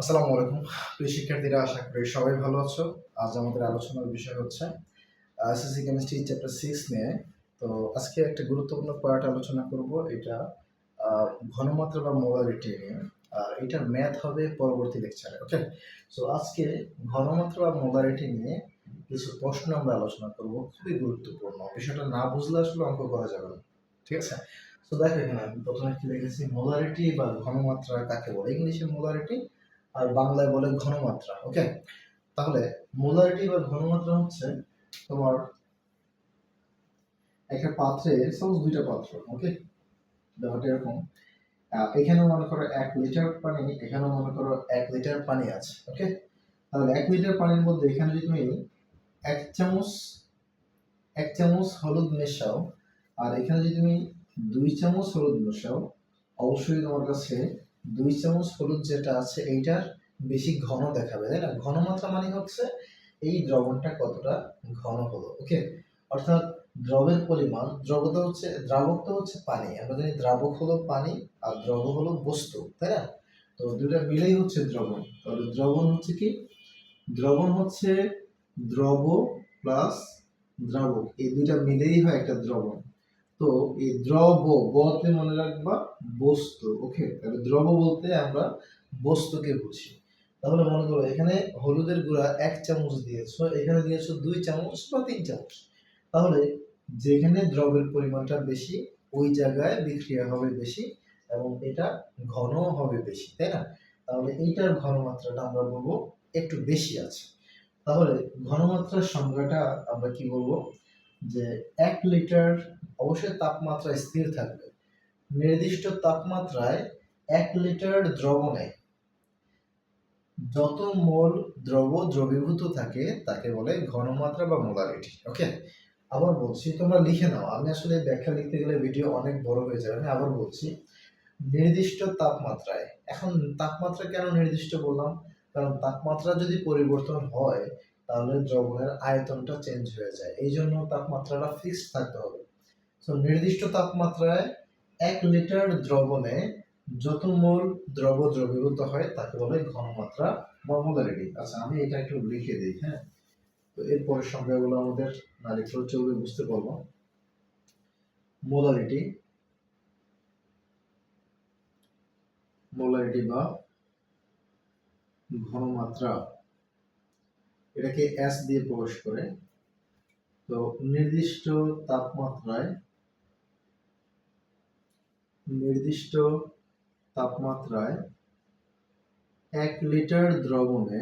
আসসালামু আলাইকুম। প্রিয় শিক্ষার্থীরা, আশা করি সবাই ভালো আছো। আজ আমাদের আলোচনার বিষয় হচ্ছে এসএসসি কেমিস্ট্রি চ্যাপ্টার সিক্স নিয়ে। তো আজকে একটা গুরুত্বপূর্ণ পার্ট আলোচনা করব, এটা ঘনমাত্রা বা মোলারিটি নিয়ে। আর এটার ম্যাথ হবে পরবর্তী লেকচারে ওকে সো আজকে ঘনমাত্রা বা মোলারিটি নিয়ে কিছু প্রশ্ন আমরা আলোচনা করব, খুবই গুরুত্বপূর্ণ। বিষয়টা না বুঝলে আসলে অঙ্ক করা যাবে না, ঠিক আছে? তো দেখো এখানে আমি প্রথমে কি লিখেছি মোলারিটি বা ঘনমাত্রা কাকে বলে? ইংলিশে মোলারিটি আর বাংলায় বলে ঘনমাত্রা ওকে তাহলে মোলারিটি বা ঘনমাত্রা হচ্ছে তোমার একটা পাত্রে সাপোজ দুইটা পাত্র ওকে ব্যাপারটা এরকম। আহ, এখানেও মনে করো এক লিটার পানি এখানেও মনে করো এক লিটার পানি আছে ওকে তাহলে এক লিটার পানির মধ্যে এখানে যদি তুমি এক চামচ এক চামচ হলুদ মেশাও আর এখানে যদি তুমি দুই চামচ হলুদ মেশাও অবশ্যই তোমার কাছে দুই চামচ হলুদ যেটা আছে, এইটার বেশি ঘন দেখাবে, তাই না? ঘন মাত্রা মানে হচ্ছে এই দ্রবণটা কতটা ঘন হলো, ওকে? অর্থাৎ দ্রবের পরিমাণ, দ্রবতা হচ্ছে দ্রাবক তো হচ্ছে পানি। আমরা জানি দ্রাবক হলো পানি আর দ্রব হলো বস্তু, তাই না? তো দুটা মিলেই হচ্ছে দ্রবণ। তাহলে দ্রবণ হচ্ছে কি? দ্রবণ হচ্ছে দ্রব প্লাস দ্রাবক। এই দুইটা মিলেই হয় একটা দ্রবণ। তো এই দ্রব বলতে মনে রাখবা বস্তু। ওকে তাহলে দ্রব বলতে আমরা বস্তুকে বুঝি। তাহলে মনে করো এখানে হলুদের গুঁড়া এক চামচ দিয়েছ, এখানে দিয়েছ দুই চামচ বা তিন চামচ। তাহলে যেখানে দ্রবের পরিমাণটা বেশি, ওই জায়গায় বিক্রিয়া হবে বেশি এবং এটা ঘন হবে বেশি, তাই না? তাহলে এইটার ঘনমাত্রাটা আমরা বলব একটু বেশি আছে। তাহলে ঘনমাত্রার সংজ্ঞাটা আমরা কি বলব? যে এক লিটার অবশ্যই তাপমাত্রা স্থির থাকবে। নির্দিষ্ট তাপমাত্রায় এক লিটার দ্রবণে যত মোল দ্রব দ্রবীভূত থাকে, তাকে বলে ঘনমাত্রা বা মোলারিটি ওকে আবার বলছি, তোমরা লিখে নাও। আমি আসলে ব্যাখ্যা লিখতে গেলে ভিডিও অনেক বড় হয়ে যাবে। আমি আবার বলছি, নির্দিষ্ট তাপমাত্রায়, এখন তাপমাত্রা কেন নির্দিষ্ট বললাম? কারণ তাপমাত্রা যদি পরিবর্তন হয়, তাহলে দ্রবণের আয়তনটা চেঞ্জ হয়ে যায়। এই জন্য তাপমাত্রাটা ফিক্সড থাকতে হবে। তো নির্দিষ্ট তাপমাত্রায় এক লিটার দ্রবণে যত মোল দ্রব দ্রবীভূত হয়, তাকে বলে ঘনমাত্রা বা মোলারিটি। আচ্ছা আমি এটা একটু লিখে দিই হ্যাঁ? তো এরপরের সংখ্যাগুলো আমাদের না চলবে বুঝতে পারব। মোলারিটি মোলারিটি বা ঘনমাত্রা, এটাকে এস দিয়ে প্রকাশ করে। তো, নির্দিষ্ট তাপমাত্রায় নির্দিষ্ট তাপমাত্রায় এক লিটার দ্রবণে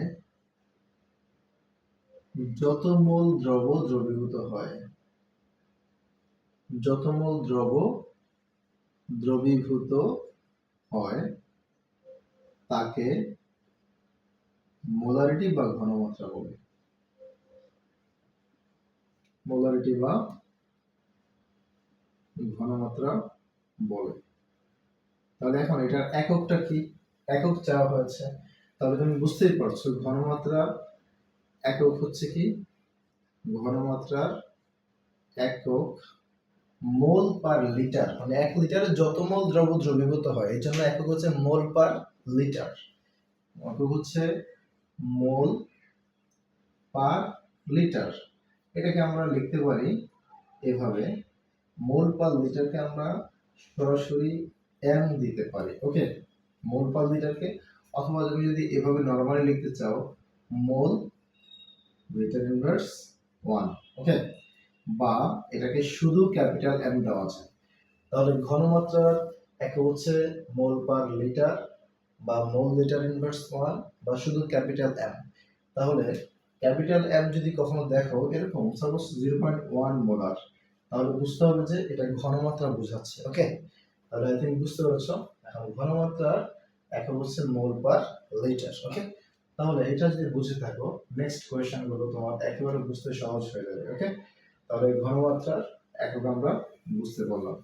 যত মোল দ্রব দ্রবীভূত হয়, যত মোল দ্রব দ্রবীভূত হয়, তাকে মোলারিটি বা ঘনমাত্রা বলে। মোলারিটি বা ঘনমাত্রা বলে। তাহলে এখন এটার এককটা কি? একক চাওয়া হয়েছে। তাহলে তুমি বুঝতেই পারছ, ঘনমাত্রা একক হচ্ছে কি? ঘনমাত্রার একক মোল পার লিটার মানে এক লিটারে যত মোল দ্রব দ্রবীভূত হয় এই জন্য একক হচ্ছে মোল পার লিটার। একক হচ্ছে মোল পার লিটার। এটাকে আমরা লিখতে পারি এভাবে, মোল পার লিটারকে আমরা সরাসরি এম দিতে পারি ওকে মোল পার লিটারকে অথবা তুমি যদি এভাবে নর্মালি লিখতে চাও, mole litre inverse one okay বা এটাকে শুধু ক্যাপিটাল এম দেওয়া যায় তাহলে ঘনমাত্রার একে হচ্ছে মোল পার লিটার বা মোল লিটার ইনভার্স ওয়ান বা শুধু ক্যাপিটাল এম তাহলে ক্যাপিটাল এম যদি কখনো দেখো, এরকম suppose zero point one molar তাহলে বুঝতে হবে যে এটা ঘনমাত্রা বোঝাচ্ছে ওকে তাহলে তুমি বুঝতে পেরেছ। এখন ঘনমাত্রার একে হচ্ছে মোল পার লিটার ওকে তাহলে এটা যদি বুঝে থাকো নেক্সট কোয়েশ্চেনগুলো তোমার একেবারে বুঝতে সহজ হয়ে যাবে ওকে তাহলে ঘনমাত্রার একক আমরা বুঝতে পারলাম।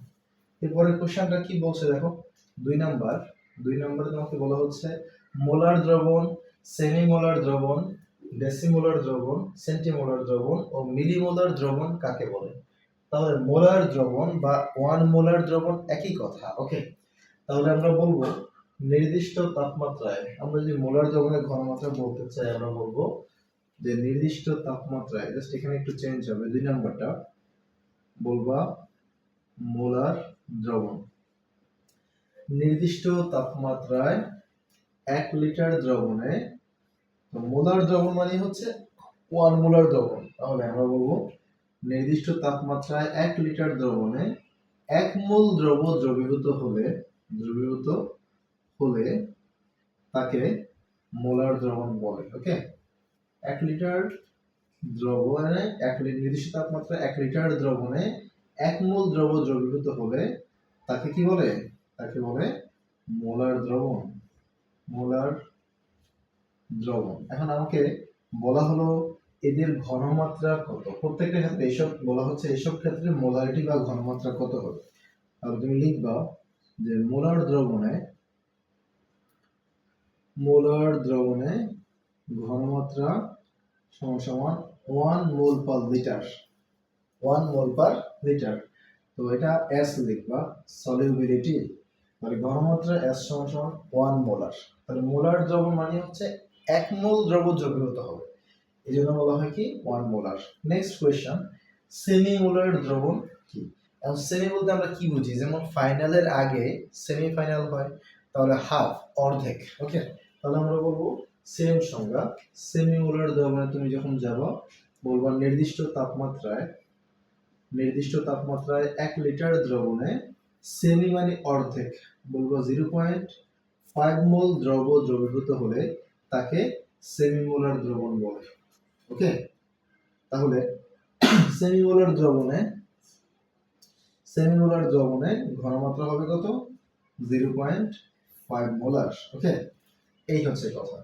এরপরে কোশ্চেনটা কি বলছে দেখো? দুই নাম্বার, দুই নম্বরে তোমাকে বলা হচ্ছে মোলার দ্রবণ, সেমিমোলার দ্রবণ, ডেসিমোলার দ্রবণ, সেন্টিমোলার দ্রবণ ও মিলিমোলার দ্রবণ কাকে বলে? তাহলে মোলার দ্রবণ বা ওয়ান মোলার দ্রবণ একই কথা ওকে তাহলে আমরা বলব নির্দিষ্ট তাপমাত্রায়, আমরা যদি মোলার দ্রবণের ঘনমাত্রা বলতে চাই, আমরা বলব যে নির্দিষ্ট তাপমাত্রায় জাস্ট এখানে একটু চেঞ্জ হবে, দুই নাম্বারটা, বলবা মোলার দ্রবণ। নির্দিষ্ট তাপমাত্রায় এক লিটার দ্রবণে মোলার দ্রবণ মানে হচ্ছে ওয়ান মোলার দ্রবণ। তাহলে আমরা বলব নির্দিষ্ট তাপমাত্রায় এক লিটার দ্রবণে এক মোল দ্রব দ্রবীভূত হলে দ্রবীভূত হলে তাকে মোলার দ্রবণ বলে ওকে এক লিটার দ্রবণে এক নির্দিষ্ট তাপমাত্রা এক লিটার দ্রবণে এক মোল দ্রব দ্রবীভূত হলে তাকে কি বলে? তাকে বলে মোলার দ্রবণ মোলার দ্রবণ। এখন আমাকে বলা হলো এদের ঘনমাত্রা কত? প্রত্যেকটা ক্ষেত্রে এইসব বলা হচ্ছে এইসব ক্ষেত্রে মোলারিটি বা ঘনমাত্রা কত হবে? তাহলে তুমি লিখবা যে মোলার দ্রবণে মোলার দ্রবণে ঘনমাত্রা সমান সমান one mole per litre one mole per litre তো এটা এস লিখবা সলিউবিলিটি তাহলে ঘনমাত্রা এস সমান সমান ওয়ান মোলার তাহলে মোলার দ্রবণ মানে হচ্ছে এক মোল দ্রব দ্রবীভূত হবে। এই জন্য বলা হয় কি? One molar next question semi molar দ্রবণ কি? এখন সেমি বলতে আমরা কি বুঝি? যেমন ফাইনালের আগে সেমি ফাইনাল হয়, তাহলে হাফ অর্ধেক ওকে তাহলে আমরা বলব সেম সংজ্ঞা। সেমি মোলার দ্রবণে তুমি যখন যাব, বলবা নির্দিষ্ট তাপমাত্রায় নির্দিষ্ট তাপমাত্রায় এক লিটার দ্রবণে সেমি মানে অর্ধেক। বলব জিরো পয়েন্ট ফাইভ মোল দ্রব দ্রবীভূত হলে তাকে সেমিমোলার দ্রবণ বলে। ওকে? তাহলে সেমিমোলার দ্রবণে সেমিমোলার দ্রবণে ঘনমাত্রা হবে কত? Zero point five molar okay? এই হচ্ছে কথা।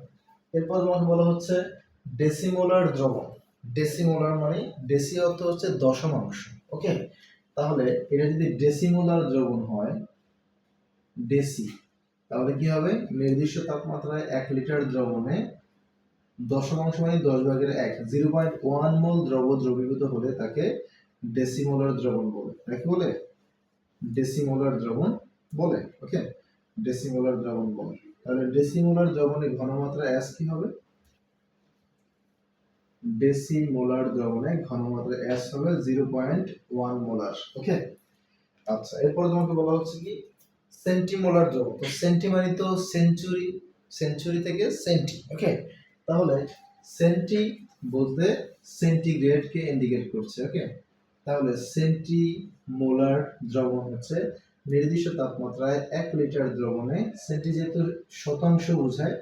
এরপর তোমাকে বলা হচ্ছে ডেসিমোলার দ্রবণ। ডেসিমোলার মানে ডেসি অর্থ হচ্ছে দশমাংশ ওকে? তাহলে এটা যদি ডেসিমোলার দ্রবণ হয় ডেসি তাহলে কি হবে? নির্দিষ্ট তাপমাত্রায় এক লিটার দ্রবণে দশমাংশ মানে দশ ভাগের এক। জিরো পয়েন্ট ওয়ান মোল দ্রব দ্রবীভূত হলে তাকে ডেসিমোলার দ্রবণ বলে। নাকি বলে? ডেসিমোলার দ্রবণ বলে। ওকে ডেসিমোলার দ্রবণ বলে। তাহলে ডেসিমোলার দ্রবণের ঘনমাত্রা এস কি হবে? ডেসিমোলার দ্রবণে ঘনমাত্রা এস হবে zero point one molar. Okay আচ্ছা এরপর তোমাকে বলা হচ্ছে কি? সেন্টিমোলার দ্রবণ। তো সেন্টি মানে তো সেঞ্চুরি। সেঞ্চুরি থেকে সেন্টি। ওকে তাহলে সেন্টি বলতে সেন্টিগ্রেডকে ইন্ডিকেট করছে ওকে তাহলে সেন্টি মোলার দ্রবণ হচ্ছে নির্দিষ্ট তাপমাত্রায় এক লিটার দ্রবণে সেন্টি যেহেতু শতাংশ বোঝায়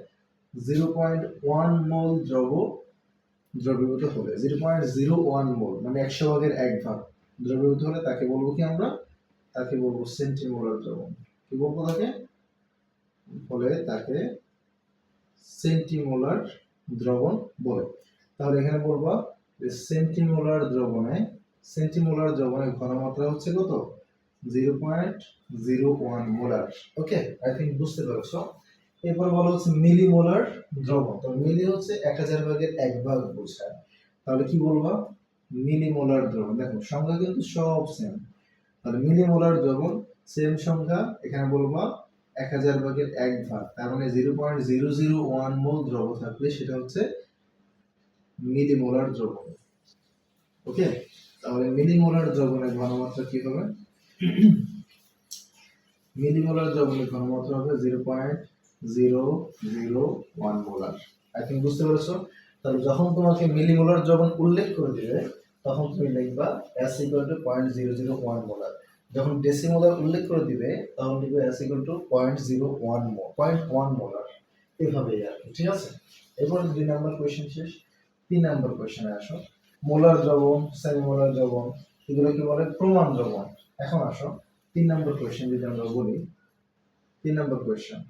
জিরো পয়েন্ট ওয়ান মোল দ্রব, দ্রবীভূত হলে zero point zero one mole মানে একশো ভাগের এক ভাগ দ্রবীভূত হলে তাকে বলব কি আমরা? তাকে বলব সেন্টিমোলার দ্রবণ। কি বলব তাকে? বলে তাকে সেন্টিমোলার দ্রবণ বলে। তাহলে এখানে বলব যে সেন্টিমোলার দ্রবণে সেন্টিমোলার দ্রবণের ঘনমাত্রা হচ্ছে কত? Zero point zero one molar okay I think বুঝতে পারছ? এরপর বলা হচ্ছে মিলিমোলার দ্রবণ। তো মিলি হচ্ছে এক হাজার ভাগের এক ভাগ বোঝায়। তাহলে কি বলব? মিলিমোলার দ্রবণ। দেখো, সংখ্যা কিন্তু সব সেম তাহলে মিলিমোলার দ্রবণ সেম সংখ্যা, এখানে বলব এক হাজার ভাগের এক ভাগ। তার মানে zero point zero zero one mole দ্রব থাকলে সেটা হচ্ছে মিলিমোলার দ্রবণ। ওকে? তাহলে মিলিমোলার দ্রবণের ঘনমাত্রা কি হবে? মিলিমোলার দ্রবণের ঘনমাত্রা হবে zero point zero zero one molar. I think বুঝতে পেরেছ? তাহলে যখন তোমাকে মিলিমোলার দ্রবণ উল্লেখ করে দিবে, তখন তুমি লিখবা S to point zero zero one molar. যখন ডেসিমোলার উল্লেখ করে দিবে তখন লিখবে S equal to point zero one point one molar এভাবেই আর কি, ঠিক আছে? এরপর দুই নাম্বার কোয়েশ্চেন শেষ। তিন নাম্বার কোয়েশ্চেনে আসো। মোলার দ্রবণ সেমি মোলার দ্রবণ এগুলো কি বলে প্রমাণ দ্রবণ। এখন আসো, তিন নম্বর কোয়েশ্চেন যদি আমরা বলি, তিন নম্বর কোয়েশ্চেন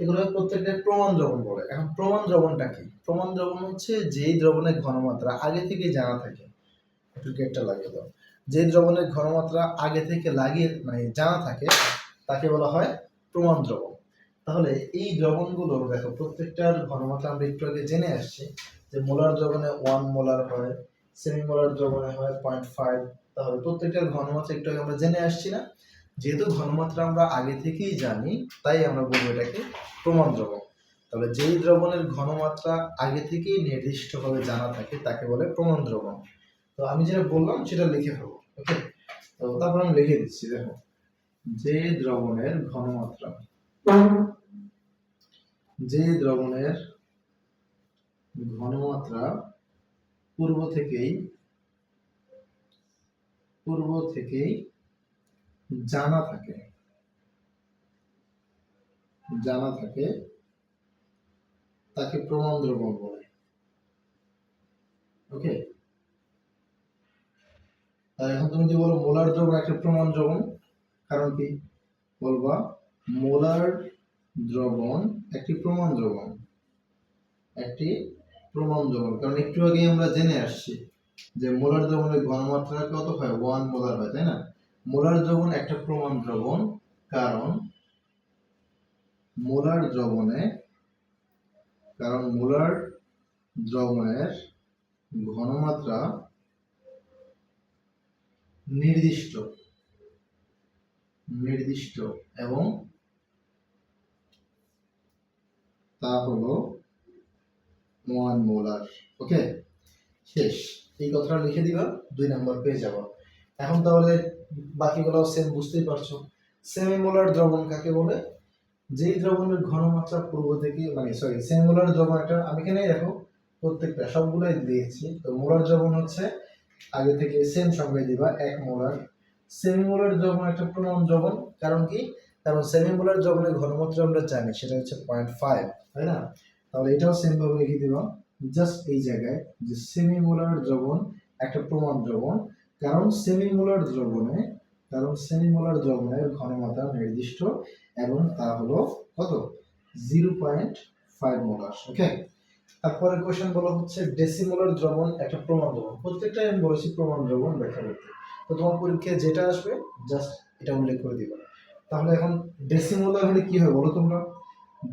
এগুলো প্রত্যেকটা প্রমাণ দ্রবণ বলে। এখন প্রমাণ দ্রবণটা কি? প্রমাণ দ্রবণ হচ্ছে যেই দ্রবণের ঘনমাত্রা আগে থেকে জানা থাকে। একটু গেটটা লাগিয়ে দাও। যে দ্রবণের ঘনমাত্রা আগে থেকে লাগিয়ে মানে জানা থাকে, তাকে বলা হয় প্রমাণ দ্রবণ। তাহলে এই দ্রবণগুলো, দেখো, প্রত্যেকটার ঘনমাত্রা আমরা একটু আগে জেনে আসছি যে মোলার দ্রবণে ওয়ান মোলার হয় সেমি মোলার দ্রবণে হয় পয়েন্ট ফাইভ তাহলে প্রত্যেকটার ঘনমাত্রা একটু আগে আমরা জেনে আসছি না। যেহেতু ঘনমাত্রা আমরা আগে থেকেই জানি, তাই আমরা বলব এটাকে প্রমাণ দ্রবণ। তবে যেই দ্রবণের ঘনমাত্রা আগে থেকেই নির্দিষ্টভাবে জানা থাকে, তাকে বলে প্রমাণ দ্রবণ। তো আমি যেটা বললাম সেটা লিখে ফেলব ওকে তো তারপর আমি লিখে দিচ্ছি, দেখো। যে দ্রবণের ঘনমাত্রা, যে দ্রবণের ঘনমাত্রা পূর্ব থেকেই পূর্ব থেকেই জানা থাকে জানা থাকে, তাকে প্রমাণ দ্রবণ বলে ওকে এখন তুমি যদি বলো মোলার দ্রবণ, একটা প্রমাণ দ্রবণ, কারণ কি? বলবা, মোলার দ্রবণ একটি প্রমাণ দ্রবণ। একটি প্রমাণ দ্রবণ। কারণ একটু আগে আমরা জেনে আসছি যে মোলার দ্রবণের ঘনমাত্রা কত হয়? ওয়ান মোলার হয়, তাই না? মোলার দ্রবণ একটা প্রমাণ দ্রবণ, কারণ মোলার দ্রবণে, কারণ মোলার দ্রবণের ঘনমাত্রা নির্দিষ্ট নির্দিষ্ট এবং তা হলো ওয়ান মোলার ওকে? শেষ। এই কথাটা লিখে দিবা, দুই নম্বর পেয়ে যাব। এখন তাহলে বাকিগুলো সেম বুঝতেই পারছ। সেমিমোলার দ্রবণ কাকে বলে? যেই দ্রবণের ঘনমাত্রা পূর্ব থেকে মানে সরি সেমিমোলার দ্রবণ একটা, আমি এখানে দেখো, প্রত্যেকটা সবগুলোই দিয়েছি। তো মোলার দ্রবণ হচ্ছে আগে থেকে সেম সংখ্যায় দিবা, এক মোলার সেমিমোলার দ্রবণ একটা প্রমাণ দ্রবণ কারণ কি? কারণ সেমিমোলার দ্রবণের ঘনমাত্রা আমরা জানি, সেটা হচ্ছে পয়েন্ট ফাইভ তাই না? তাহলে এটাও সেম ভাবে লিখে দিবা। জাস্ট এই জায়গায় যে সেমি সেমিমোলার দ্রবণ একটা প্রমাণ দ্রবণ কারণ সেমি সেমিমোলার দ্রবণে কারণ সেমি সেমিমোলার দ্রবণের ঘনমাত্রা নির্দিষ্ট, এবং তা হলো কত? Zero point five molar okay তারপরে কোশ্চেন বলা হচ্ছে ডেসিমোলার দ্রবণ একটা প্রমাণ দ্রবণ। প্রত্যেকটাই আমি বলেছি প্রমাণ দ্রবণ ব্যাখ্যা করতে। তো তোমার পরীক্ষায় যেটা আসবে জাস্ট এটা উল্লেখ করে দিবা। তাহলে এখন ডেসিমোলার হলে কি হয় বলো তোমরা?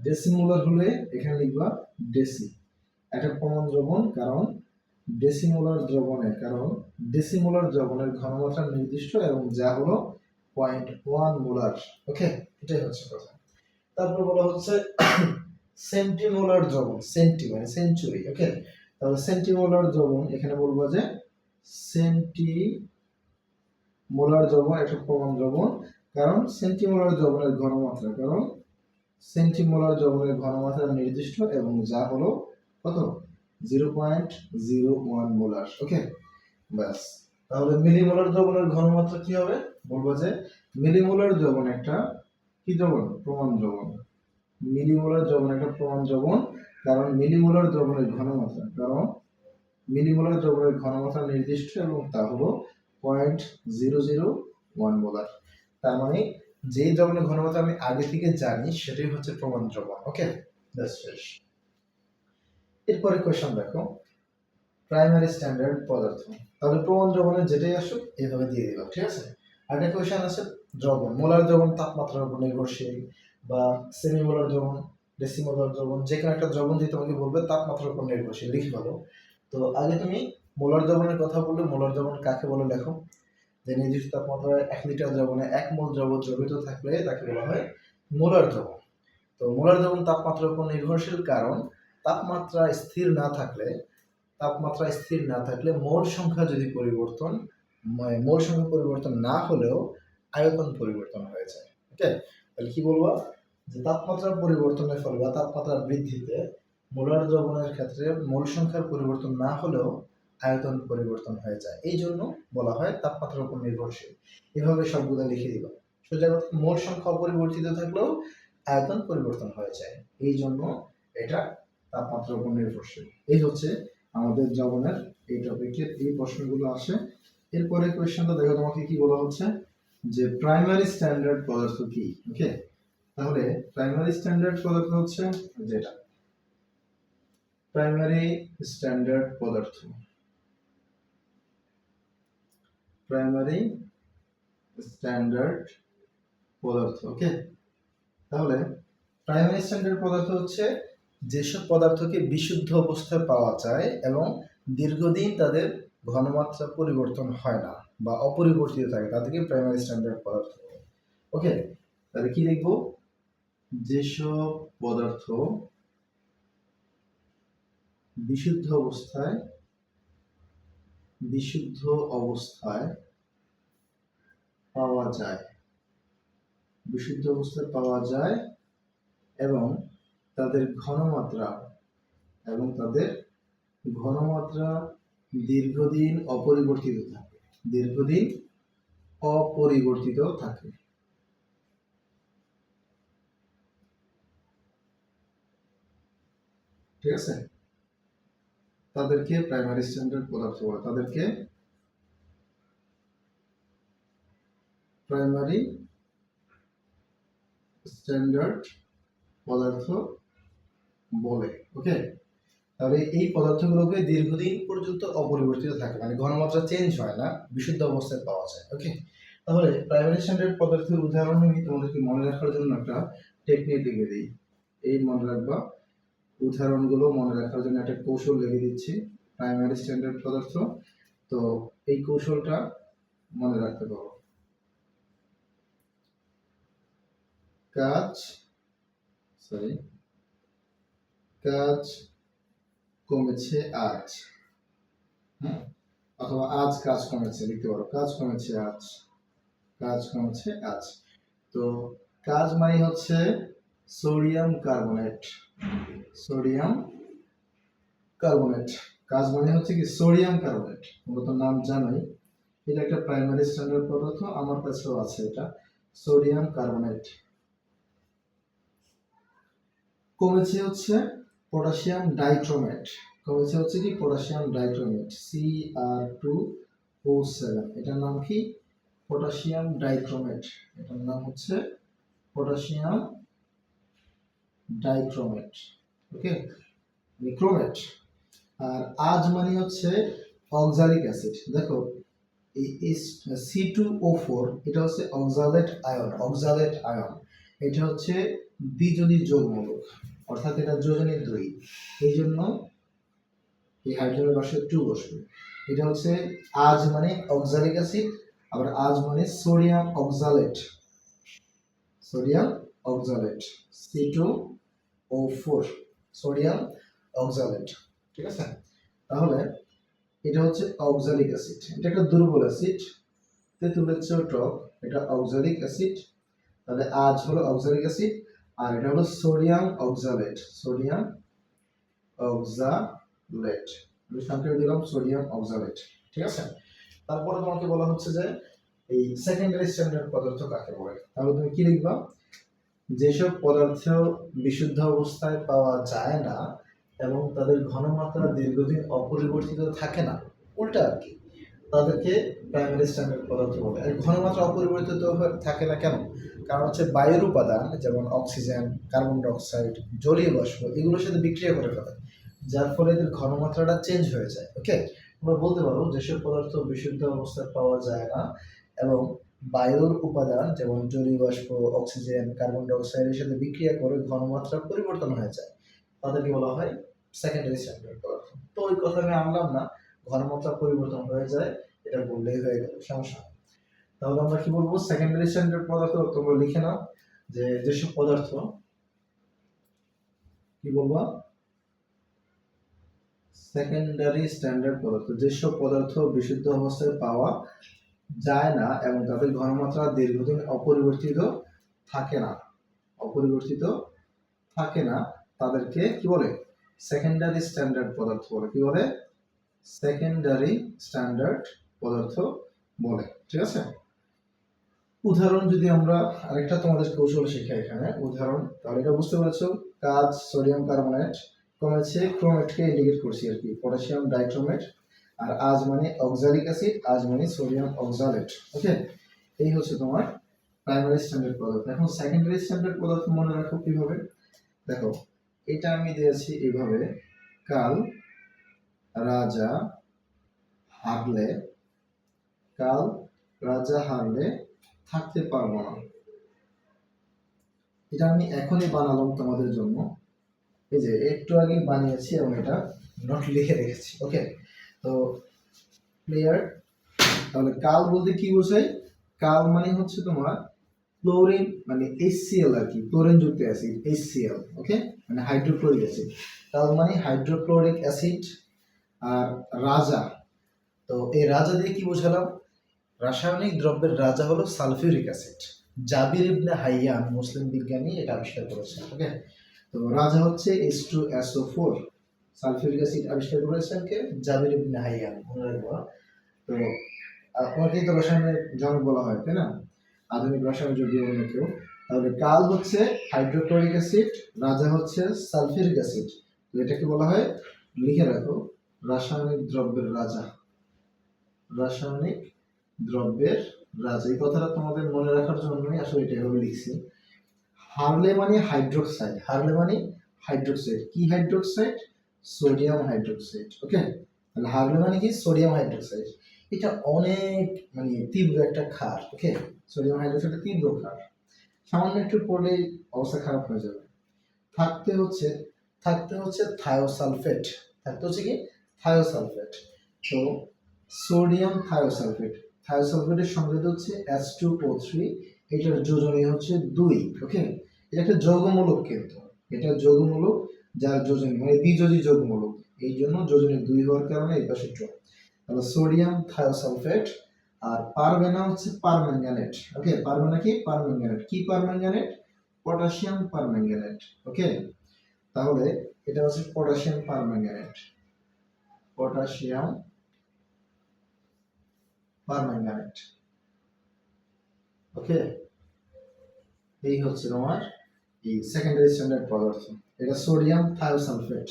ডেসিমোলার হলে এখানে লিখবা ডেসি একটা প্রমাণ দ্রবণ, কারণ ডেসিমোলার দ্রবণের, কারণ ডেসিমোলার দ্রবণের ঘনমাত্রা নির্দিষ্ট এবং যা হলো পয়েন্ট ওয়ান মোলার ওকে এটাই হচ্ছে কথা। তারপর বলা হচ্ছে সেন্টিমোলার দ্রবণ সেন্টি মানে সেঞ্চুরি ওকে তাহলে সেন্টিমোলার দ্রবণ, এখানে বলব যে সেন্টি মোলার দ্রবণ, একটা প্রমাণ দ্রবণ, কারণ সেন্টিমোলার দ্রবণের ঘনমাত্রা, কারণ সেন্টিমোলার দ্রবণের ঘনমাত্রা নির্দিষ্ট এবং যা হলো কত? Zero point zero one molar okay ব্যাস, তাহলে মিলিমোলার দ্রবণের ঘনমাত্রা কি হবে? বলব যে মিলিমোলার দ্রবণ একটা কি দ্রবণ? প্রমাণ দ্রবণ। মিলিমোলার দ্রবণ একটা প্রমাণ দ্রবণ কারণ মিলিমোলার দ্রবণের ঘনমাত্রা, কারণ মিলিমোলার দ্রবণের ঘনমাত্রা নির্দিষ্ট এবং তা হলো point zero zero one molar তার মানে যেই দ্রবণের ঘনমাত্রা আমি আগে থেকে জানি, সেটাই হচ্ছে প্রমাণ দ্রবণ ওকে শেষ। এরপরে কোয়েশন দেখো। প্রাইমারি স্ট্যান্ডার্ড পদার্থ। তাহলে প্রমাণ দ্রবণের যেটাই আসুক এইভাবে দিয়ে দিলাম, ঠিক আছে? একটা কোয়েশন আছে দ্রবণ মোলার দ্রবণ তাপমাত্রার উপর নির্ভরশীল। বা সেমিমোলার দ্রবণ ডেসিমোলার দ্রবণ যে কোনো একটা দ্রবণ দিয়ে তোমাকে বলবে তাপমাত্রার উপর নির্ভরশীল, লিখে ফেলো। তো আগে তুমি মোলার দ্রবণের কথা বললে মোলার দ্রবণ কাকে বলে লেখো? যে নির্দিষ্ট তাপমাত্রায় এক লিটার দ্রবণে এক মোল দ্রব দ্রবিত থাকলে তাকে বলা হয় মোলার দ্রবণ তো মোলার দ্রবণ তাপমাত্রার উপর নির্ভরশীল কারণ, তাপমাত্রা স্থির না থাকলে, তাপমাত্রা স্থির না থাকলে মোল সংখ্যা যদি পরিবর্তন মানে মোল সংখ্যা পরিবর্তন না হলেও আয়তন পরিবর্তন হয়ে যায় ওকে তাহলে কি বলব? যে তাপমাত্রা পরিবর্তনের ফলে বা তাপমাত্রা বৃদ্ধিতে মোলার দ্রবণের ক্ষেত্রে মোল সংখ্যার পরিবর্তন না হলেও আয়তন পরিবর্তন হয়ে যায়। এই জন্য বলা হয় তাপমাত্রার উপর নির্ভরশীল। এভাবে সবগুলো লিখে দিবা। সোজা কথা, মোল সংখ্যা অপরিবর্তিত থাকলেও আয়তন পরিবর্তন হয়ে যায়। এই জন্য এটা তাপমাত্রার উপর নির্ভরশীল। এই হচ্ছে আমাদের জবনের এই টপিকের এই প্রশ্নগুলো আসে। এরপরে কোয়েশ্চেনটা দেখো তোমাকে কি বলা হচ্ছে? যে প্রাইমারি স্ট্যান্ডার্ড পদার্থ কি? ওকে তাহলে প্রাইমারি স্ট্যান্ডার্ড পদার্থ হচ্ছে যেটা? প্রাইমারি স্ট্যান্ডার্ড পদার্থ। প্রাইমারি স্ট্যান্ডার্ড পদার্থ ওকে তাহলে প্রাইমারি স্ট্যান্ডার্ড পদার্থ হচ্ছে যেসব পদার্থকে বিশুদ্ধ অবস্থায় পাওয়া যায় এবং দীর্ঘদিন তাদের ঘনমাত্রা পরিবর্তন হয় না। বা অপরিবর্তিত থাকে তাদেরকে প্রাইমারি স্ট্যান্ডার্ড পদার্থ। ওকে তাহলে কি লিখব? যেসব পদার্থ বিশুদ্ধ অবস্থায় বিশুদ্ধ অবস্থায় পাওয়া যায়। বিশুদ্ধ অবস্থায় পাওয়া যায় এবং তাদের ঘনমাত্রা এবং তাদের ঘনমাত্রা দীর্ঘদিন অপরিবর্তিত থাকে। দীর্ঘদিন অপরিবর্তিত থাকে। ঠিক আছে? তাদেরকে প্রাইমারি স্ট্যান্ডার্ড পদার্থ বলে, তাদেরকে প্রাইমারি স্ট্যান্ডার্ড পদার্থ বলে ওকে তাহলে এই পদার্থগুলোকে দীর্ঘদিন পর্যন্ত অপরিবর্তিত থাকে মানে ঘনমাত্রা চেঞ্জ হয় না, বিশুদ্ধ অবস্থায় পাওয়া যায় ওকে তাহলে প্রাইমারি স্ট্যান্ডার্ড পদার্থের উদাহরণ আমি তোমাদেরকে মনে রাখার জন্য একটা টেকনিক লিখে দিই। এই মনে রাখবা, উদাহরণগুলো মনে রাখার জন্য একটা কৌশল লিখে দিচ্ছি প্রাইমারি স্ট্যান্ডার্ড পদার্থ। তো এই কৌশলটা মনে রাখতে পারো। কাজ সরি কাজ কমেছে আজ। হ্যাঁ অথবা আজ কাজ কমেছে, লিখতে পারো। কাজ কমেছে আজ। কাজ কমেছে আজ। তো কাজ মানে হচ্ছে সোডিয়াম কার্বনেট। Sodium carbonate. কাজ মানে হচ্ছে কি সোডিয়াম কার্বনেট। তোমরা তো নাম জানোই। এটা একটা প্রাইমারি স্ট্যান্ডার্ড পদার্থ, আমার কাছেও আছে এটা। Sodium carbonate. কমেছে হচ্ছে পটাশিয়াম ডাইক্রোমেট, কমেছে হচ্ছে কি? Potassium dichromate C R two O seven এটার নাম কি? Potassium dichromate. এটার নাম হচ্ছে পটাশিয়াম ডাইক্রোমেট। ওকে? ক্রোমেট আর আজ মানে হচ্ছে অক্সালিক অ্যাসিড। দেখো, এই সি টু ও ফোর এটা হচ্ছে অক্সালেট আয়ন অক্সালেট আয়ন। এটা হচ্ছে দ্বিযোজী যৌগমূলক। অর্থাৎ এটা যোজনের দুই। এই জন্য এই হাইড্রোজেনের পাশে টু বসবে। এটা হচ্ছে আজ মানে অক্সালিক অ্যাসিড আবার আজ মানে sodium oxalate sodium oxalate C two O four sodium oxalate ঠিক আছে? তাহলে এটা হচ্ছে অক্সালিক অ্যাসিড এটা একটা দুর্বল অ্যাসিড তেঁতুলের চেয়েও টক, এটা অক্সালিক অ্যাসিড তাহলে আজ হলো অক্সালিক অ্যাসিড আর এটা হলো সোডিয়াম অক্সালেট সোডিয়াম অক্সালেট। আমি সংক্ষেপে দিলাম সোডিয়াম অক্সালেট, ঠিক আছে? তারপরে তোমাকে বলা হচ্ছে যে এই সেকেন্ডারি স্ট্যান্ডার্ড পদার্থ কাকে বলে? তাহলে তুমি কি লিখবা? যেসব পদার্থ বিশুদ্ধ অবস্থায় পাওয়া যায় না এবং তাদের ঘনমাত্রা দীর্ঘদিন অপরিবর্তিত থাকে না, উল্টা আর কি, তাদেরকে প্রাইমারি স্ট্যান্ডার্ড পদার্থ বলে। আর ঘনমাত্রা অপরিবর্তিত থাকে না কেন? কারণ হচ্ছে বায়ুর উপাদান, যেমন অক্সিজেন, কার্বন ডাইঅক্সাইড, জলীয় বাষ্প এগুলোর সাথে বিক্রিয়া করে ফেলে, যার ফলে এদের ঘনমাত্রাটা চেঞ্জ হয়ে যায় ওকে আমরা বলতে পারব যেসব পদার্থ বিশুদ্ধ অবস্থায় পাওয়া যায় না এবং বায়ুর উপাদান, যেমন জলীয় বাষ্প, অক্সিজেন, কার্বন ডাইঅক্সাইডের সাথে বিক্রিয়া করে ঘনমাত্রা পরিবর্তন হয়ে যায়। তাদেরকে বলা হয় সেকেন্ডারি স্ট্যান্ডার্ড পদার্থ। তো ওই কথা আমি আনলাম না ঘনমাত্রা পরিবর্তন হয়ে যায়, এটা বললেই হয়ে গেল, সমস্যা। তাহলে আমরা কি বলব? সেকেন্ডারি স্ট্যান্ডার্ড পদার্থ তোমরা লিখে নাও, যে যেসব পদার্থ, কি বলব? সেকেন্ডারি স্ট্যান্ডার্ড পদার্থ, যেসব পদার্থ বিশুদ্ধ অবস্থায় পাওয়া যায় না এবং তাদের ঘনমাত্রা দীর্ঘদিন অপরিবর্তিত থাকে না, অপরিবর্তিত থাকে না, তাদেরকে কি বলে? সেকেন্ডারি স্ট্যান্ডার্ড পদার্থ বলে। কি বলে? সেকেন্ডারি স্ট্যান্ডার্ড পদার্থ বলে। ঠিক আছে? উদাহরণ যদি আমরা আরেকটা তোমাদের কৌশল শেখাই এখানে, উদাহরণ, তাহলে এটা বুঝতে পেরেছ, কাজ, সোডিয়াম কার্বনেট কমেছে ক্রোমেটকে ইন্ডিকেট করছি আর কি পটাশিয়াম ডাইক্রোমেট আর আজ মানে অক্সালিক অ্যাসিড আজ মানে সোডিয়াম অক্সালেট ওকে এই হচ্ছে তোমার প্রাইমারি স্ট্যান্ডার্ড পদার্থ। এখন সেকেন্ডারি স্ট্যান্ডার্ড পদার্থ মনে রাখো কীভাবে? দেখো, এটা আমি দিয়েছি এইভাবে কাল, রাজা, হারলে, কাল, রাজা, হারলে থাকতে পারব না। এটা আমি এখনই বানালাম তোমাদের জন্য। এই যে একটু আগে বানিয়েছি এবং এটা নোট লিখে রেখেছি। ওকে তো ক্লিয়ার তাহলে কাল বলতে কি বোঝায়? কাল মানে হচ্ছে তোমার ক্লোরিন মানে HCl আর কি ক্লোরিন যুক্ত অ্যাসিড HCl ওকে মানে হাইড্রোক্লোরিক অ্যাসিড কাল মানে হাইড্রোক্লোরিক অ্যাসিড আর রাজা। তো এই রাজা দিয়ে কি বোঝালাম? রাসায়নিক দ্রব্যের রাজা হলো sulphuric acid. Jabir ibn Hayyan মুসলিম বিজ্ঞানী এটা আবিষ্কার করেছেন, ওকে? তো রাজা হচ্ছে S two SO four sulphuric acid আবিষ্কার করেছেন কে? জাবির ইবনে হাইয়ান মনে রাখব তো আপনাকেই তো রসায়নের জনক বলা হয়, তাই না? আধুনিক রসায়ন যদিও অন্য কেউ। তাহলে কাল হচ্ছে হাইড্রোক্লোরিক অ্যাসিড, রাজা হচ্ছে সালফিউরিক অ্যাসিড। তো এটাকে বলা হয়, লিখে রাখো, রাসায়নিক দ্রব্যের রাজা। রাসায়নিক দ্রব্যের রাজা, এই কথাটা তোমাদের মনে রাখার জন্যই আসলে এটা এভাবে লিখছি। হারলে মানে হাইড্রোক্সাইড হারলে মানে হাইড্রোক্সাইড। কি হাইড্রোক্সাইড? সোডিয়াম হাইড্রোক্সাইড, ওকে? তাহলে হারলে মানে কি? Sodium hydroxide. এটা অনেক মানে তীব্র একটা ক্ষার, ওকে? সোডিয়াম হাইড্রোক্সাইড তীব্র ক্ষার। সামান্য একটু পড়লেই অবস্থা খারাপ হয়ে যাবে। থাকতে হচ্ছে থাকতে হচ্ছে থায়োসালফেট। থাকতে হচ্ছে কি? থায়োসালফেট। তো সোডিয়াম থায়োসালফেট। থায়োসালফেটের সংকেত হচ্ছে এস টু ও থ্রি এটার যোজনী হচ্ছে দুই ওকে এটা একটা যৌগমূলক কিন্তু এটা যৌগমূলক যার যোজনী মানে দ্বিযোজী যৌগমূলক। এই জন্য যোজনী দুই হওয়ার কারণে এই পাশে ড্র তাহলে সোডিয়াম থায়োসালফেট আর পারবেনা হচ্ছে পারম্যাঙ্গানেট ওকে পারবেনা কি? পারম্যাঙ্গানেট কি পারম্যাঙ্গানেট পটাশিয়াম পারম্যাঙ্গানেট ওকে তাহলে এটা হচ্ছে potassium permanganate potassium permanganate okay এই হচ্ছে তোমার এই সেকেন্ডারি স্ট্যান্ডার্ড পদার্থ। এটা সোডিয়াম থায়োসালফেট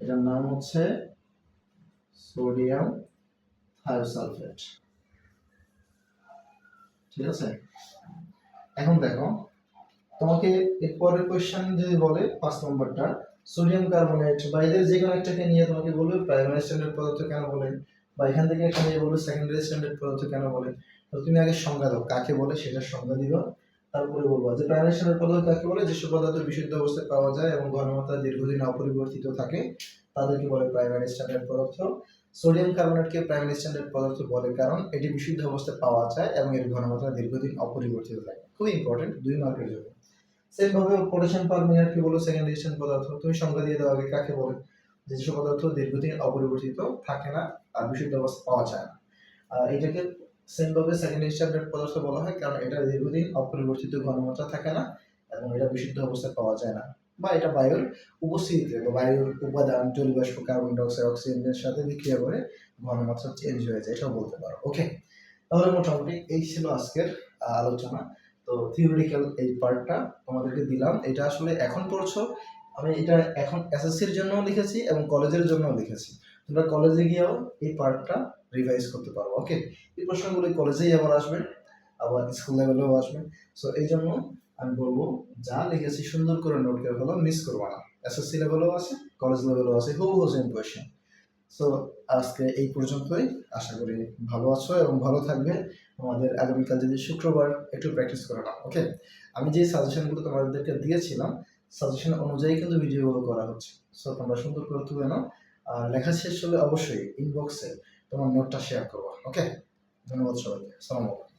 এটার নাম হচ্ছে সোডিয়াম থায়োসালফেট ঠিক আছে? এখন দেখো, তোমাকে এর পরের কোয়েশ্চেন যদি বলে, পাঁচ নম্বরটা সোডিয়াম কার্বনেট বা এদের যে কোনো একটাকে নিয়ে তোমাকে বলবে প্রাইমারি স্ট্যান্ডার্ড পদার্থ কেন বলে? বা এখান থেকে নিয়ে বলবে সেকেন্ডারি স্ট্যান্ডার্ড পদার্থ কেন বলে? তো তুমি আগে সংজ্ঞা দাও, কাকে বলে সেটার সংজ্ঞা দিবা, তারপরে বলব। যে প্রাইমারি স্ট্যান্ডার্ড পদার্থ কাকে বলে? যেসব পদার্থ বিশুদ্ধ অবস্থায় পাওয়া যায় এবং ঘনমাত্রা দীর্ঘদিন অপরিবর্তিত থাকে, তাদেরকে বলে প্রাইমারি স্ট্যান্ডার্ড পদার্থ। সোডিয়াম কার্বনেটকে প্রাইমারি স্ট্যান্ডার্ড পদার্থ বলে কারণ এটি বিশুদ্ধ অবস্থায় পাওয়া যায় এবং এর ঘনমাত্রা দীর্ঘদিন অপরিবর্তিত থাকে। খুব ইম্পর্টেন্ট দুই মার্কের জন্য। সেম ভাবে পটাশিয়াম পারমিনেটকে বলো সেকেন্ডারি স্ট্যান্ডার্ড পদার্থ। তুমি সংজ্ঞা দিয়ে দাও আগে কাকে বলে। যেসব পদার্থ দীর্ঘদিন অপরিবর্তিত থাকে না আর বিশুদ্ধ অবস্থা পাওয়া যায় না। আর এটাকে সেম ভাবে সেকেন্ডারি স্ট্যান্ডার্ড পদার্থ বলা হয় কারণ এটা দীর্ঘদিন অপরিবর্তিত ঘনমাত্রা থাকে না এবং এটা বিশুদ্ধ অবস্থায় পাওয়া যায় না। বা এটা বায়ুর উপস্থিতিতে বা বায়ুর উপাদান, জলীয়বাষ্প কার্বন ডাইঅক্সাইড অক্সিজেনের সাথে বিক্রিয়া করে ঘনমাত্রা চেঞ্জ হয়ে যায়, এটাও বলতে পারো। ওকে তাহলে মোটামুটি এই ছিল আজকের আলোচনা। তো থিওরিটিক্যাল এই পার্টটা তোমাদেরকে দিলাম। এটা আসলে এখন পড়ছো আমি এটা এখন এসএসসির জন্য লিখেছি এবং কলেজের জন্য লিখেছি। তোমরা কলেজে গিয়েও এই পার্টটা রিভাইজ করতে পারব ওকে এই প্রশ্নগুলো কলেজেই আবার আসবে, আবার স্কুল লেভেলেও আসবে। সো এই জন্য আমি বলব, যা লিখেছি সুন্দর করে নোট করে ফেলো মিস করব না। এসএসসি লেভেলেও আছে কলেজ লেভেলেও আছে হুবহু সেম কোয়েশ্চেন সো আজকে এই পর্যন্তই। আশা করি ভালো আছো এবং ভালো থাকবে। আমাদের আগামীকাল যদি শুক্রবার একটু প্র্যাকটিস করে নাও ওকে আমি যে সাজেশনগুলো তোমাদেরকে দিয়েছিলাম সাজেশন অনুযায়ী কিন্তু ভিডিওগুলো করা হচ্ছে। সো তোমরা সুন্দর করে তুলে নাও। আর লেখা শেষ হলে অবশ্যই ইনবক্সে তোমার নোটটা শেয়ার করবা। ওকে ধন্যবাদ সবাইকে। সালাম আলাইকুম।